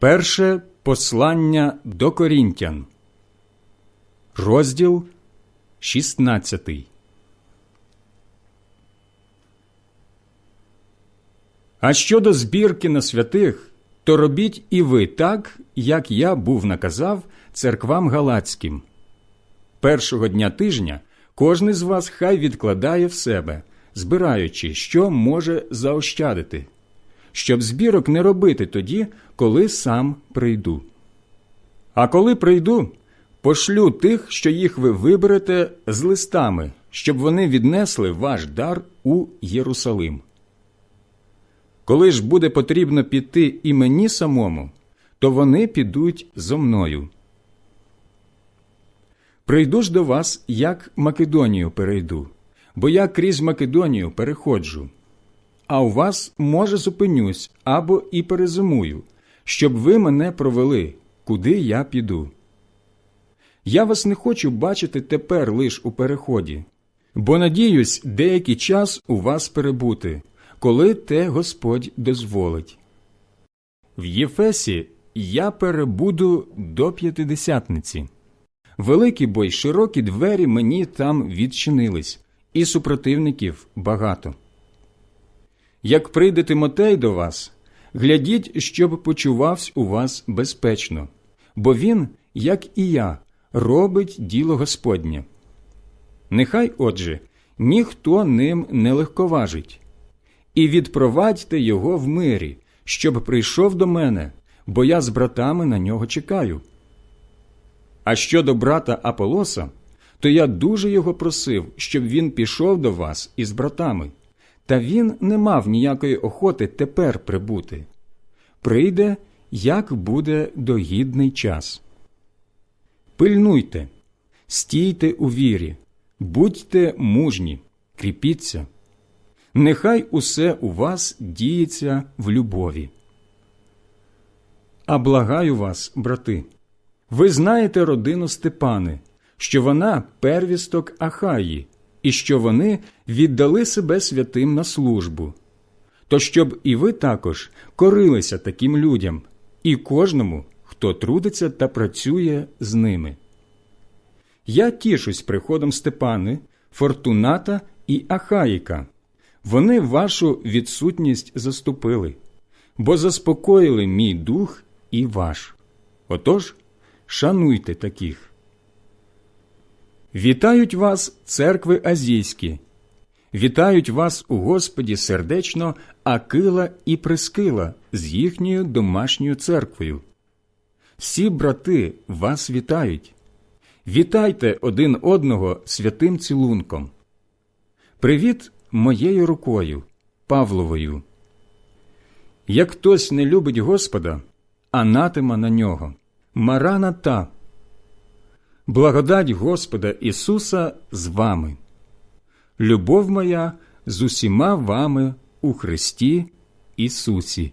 Перше послання до Корінтян, розділ 16. А щодо збірки на святих, то робіть і ви так, як я був наказав церквам галацьким. Першого дня тижня кожний з вас хай відкладає в себе, збираючи, що може заощадити, щоб збірок не робити тоді, коли сам прийду. А коли прийду, пошлю тих, що їх ви виберете з листами, щоб вони віднесли ваш дар у Єрусалим. Коли ж буде потрібно піти і мені самому, то вони підуть зо мною. Прийду ж до вас, як Македонію перейду, бо я крізь Македонію переходжу. А у вас, може, зупинюсь або і перезимую, щоб ви мене провели, куди я піду. Я вас не хочу бачити тепер лиш у переході, бо надіюсь деякий час у вас перебути, коли те Господь дозволить. В Єфесі я перебуду до п'ятидесятниці. Великі бо й широкі двері мені там відчинились, і супротивників багато. Як прийде Тимотей до вас, глядіть, щоб почувався у вас безпечно, бо він, як і я, робить діло Господнє. Нехай, отже, ніхто ним не легковажить, і відпровадьте його в мирі, щоб прийшов до мене, бо я з братами на нього чекаю. А щодо брата Аполоса, то я дуже його просив, щоб він пішов до вас із братами, та він не мав ніякої охоти тепер прибути. Прийде, як буде догідний час. Пильнуйте, стійте у вірі, будьте мужні, кріпіться. Нехай усе у вас діється в любові. А благаю вас, брати. Ви знаєте родину Степани, що вона первісток Ахаї, і що вони віддали себе святим на службу. То щоб і ви також корилися таким людям, і кожному, хто трудиться та працює з ними. Я тішусь приходом Степани, Фортуната і Ахаїка. Вони вашу відсутність заступили, бо заспокоїли мій дух і ваш. Отож, шануйте таких. Вітають вас, церкви азійські, вітають вас у Господі сердечно Акила і Прискила з їхньою домашньою церквою. Всі брати вас вітають. Вітайте один одного святим цілунком. Привіт моєю рукою, Павловою. Як хтось не любить Господа, анатема на нього. Марана та благодать Господа Ісуса з вами. Любов моя з усіма вами у Христі Ісусі.